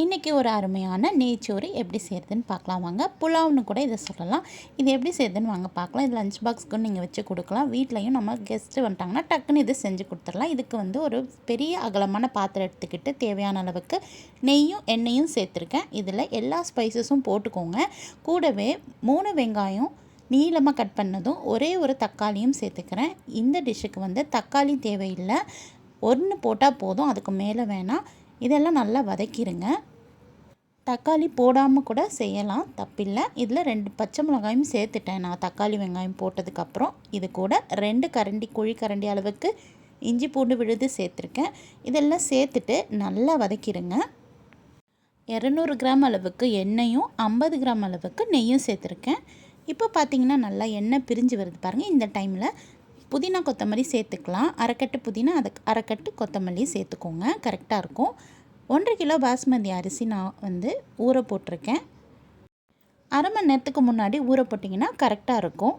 இன்றைக்கி ஒரு அருமையான நெய்ச்சோறு எப்படி செய்கிறதுன்னு பார்க்கலாம் வாங்க. புலாவ்னு கூட இதை சொல்லலாம். இது எப்படி செய்கிறதுன்னு வாங்க பார்க்கலாம். இது லஞ்ச் பாக்ஸ்க்கு நீங்கள் வச்சு கொடுக்கலாம். வீட்லேயும் நம்ம கெஸ்ட்டு வந்துட்டாங்கன்னா டக்குன்னு இது செஞ்சு கொடுத்துடலாம். இதுக்கு வந்து ஒரு பெரிய அகலமான பாத்திரம் எடுத்துக்கிட்டு தேவையான அளவுக்கு நெய்யும் எண்ணெயும் சேர்த்துருக்கேன். இதில் எல்லா ஸ்பைசஸும் போட்டுக்கோங்க. கூடவே மூணு வெங்காயம் நீளமாக கட் பண்ணதும் ஒரே ஒரு தக்காளியும் சேர்த்துக்கிறேன். இந்த டிஷ்ஷுக்கு வந்து தக்காளி தேவையில்லை. ஒன்று போட்டால் போதும். அதுக்கு மேலே வேணாம். இதெல்லாம் நல்லா வதக்கிடுங்க தக்காளி போடாமல் கூட செய்யலாம் தப்பில்லை. இதில் ரெண்டு பச்சை மிளகாயும் சேர்த்துட்டேன் நான். தக்காளி வெங்காயம் போட்டதுக்கப்புறம் இது கூட ரெண்டு கரண்டி குழி கரண்டி அளவுக்கு இஞ்சி பூண்டு விழுது சேர்த்துருக்கேன். இதெல்லாம் சேர்த்துட்டு நல்லா வதக்கிடுங்க. இரநூறு கிராம் அளவுக்கு எண்ணெயும் ஐம்பது கிராம் அளவுக்கு நெய்யும் சேர்த்துருக்கேன். இப்போ பார்த்தீங்கன்னா நல்லா எண்ணெய் பிரிஞ்சு வருது பாருங்கள் இந்த டைமில் புதினா கொத்தமல்லி சேர்த்துக்கலாம். அரைக்கட்டு புதினா அதுக்கு அரைக்கட்டு கொத்தமல்லி சேர்த்துக்கோங்க. கரெக்டாக இருக்கும். ஒன்றரை கிலோ பாஸ்மதி அரிசி நான் வந்து ஊற போட்டிருக்கேன். அரை மணி நேரத்துக்கு முன்னாடி ஊற போட்டிங்கன்னா கரெக்டாக இருக்கும்.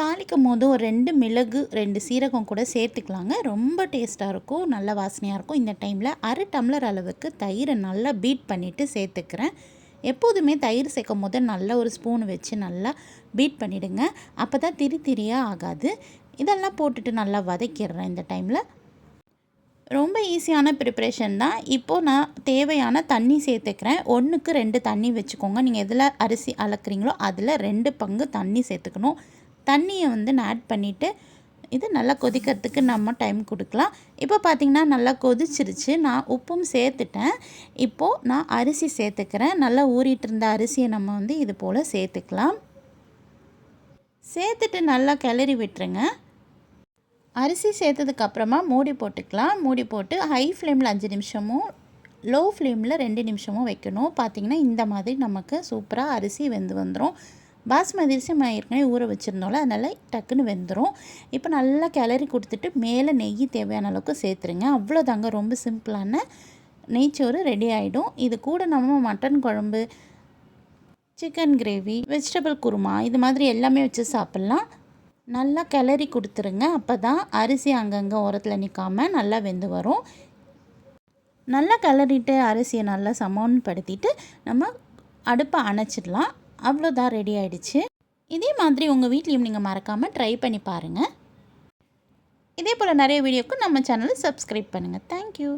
தாளிக்கும் போது ஒரு ரெண்டு மிளகு ரெண்டு சீரகம் கூட சேர்த்துக்கலாங்க. ரொம்ப டேஸ்ட்டாக இருக்கும் நல்ல வாசனையாக இருக்கும். இந்த டைமில் அரை டம்ளர் அளவுக்கு தயிரை நல்லா பீட் பண்ணிவிட்டு சேர்த்துக்கிறேன். எப்போதுமே தயிர் சேர்க்கும் போது நல்ல ஒரு ஸ்பூன் வச்சு நல்லா பீட் பண்ணிவிடுங்க அப்போ தான் திரி திரியாக ஆகாது. இதெல்லாம் போட்டுட்டு நல்லா வதக்கிடுறேன் இந்த டைமில். ரொம்ப ஈஸியான ப்ரிப்ரேஷன் தான். இப்போது நான் தேவையான தண்ணி சேர்த்துக்கிறேன். ஒன்றுக்கு ரெண்டு தண்ணி வச்சுக்கோங்க. நீங்கள் எதில் அரிசி அளக்குறீங்களோ அதில் ரெண்டு பங்கு தண்ணி சேர்த்துக்கணும். தண்ணியை வந்து நான் ஆட் பண்ணிவிட்டு இது நல்லா கொதிக்கிறதுக்கு நம்ம டைம் கொடுக்கலாம். இப்போ பார்த்திங்கன்னா நல்லா கொதிச்சிருச்சு. நான் உப்பும் சேர்த்துட்டேன். இப்போது நான் அரிசி சேர்த்துக்கிறேன். நல்லா ஊறிட்டு இருந்த அரிசியை நம்ம வந்து இது போல் சேர்த்துக்கலாம். சேர்த்துட்டு நல்லா கிளறி விட்டுருங்க. அரிசி சேர்த்ததுக்கப்புறமா மூடி போட்டுக்கலாம். மூடி போட்டு ஹை ஃப்ளேமில் அஞ்சு நிமிஷமும் லோ ஃப்ளேமில் ரெண்டு நிமிஷமும் வைக்கணும். பார்த்திங்கன்னா இந்த மாதிரி நமக்கு சூப்பராக அரிசி வெந்து வந்துடும் பாஸ்மதி அரிசி நம்ம ஏற்கனவே ஊற வச்சுருந்தோம்ல அதனால் டக்குன்னு வெந்துடும் இப்போ நல்லா கிளறி கொடுத்துட்டு மேலே நெய் தேவையான அளவுக்கு சேர்த்துருங்க. அவ்வளோதாங்க ரொம்ப சிம்பிளான நெய்ச்சோறு ரெடி ஆகிடும் இது கூட நம்ம மட்டன் குழம்பு சிக்கன் கிரேவி வெஜிடபிள் குருமா இது மாதிரி எல்லாமே வச்சு சாப்பிட்லாம். நல்லா கிளறி கொடுத்துருங்க. அப்போ தான் அரிசி அங்கங்கே உரத்தில் நிற்காமல் நல்லா வெந்து வரும். நல்லா கிளறிட்டு அரிசியை நல்லா சமன்படுத்திட்டு நம்ம அடுப்பை அணைச்சிடலாம். அவ்வளோதான் ரெடி ஆகிடுச்சு இதே மாதிரி உங்கள் வீட்லேயும் நீங்கள் மறக்காமல் ட்ரை பண்ணி பாருங்கள் இதே போல் நிறைய வீடியோக்கு நம்ம சேனலை சப்ஸ்கிரைப் பண்ணுங்கள் தேங்க்யூ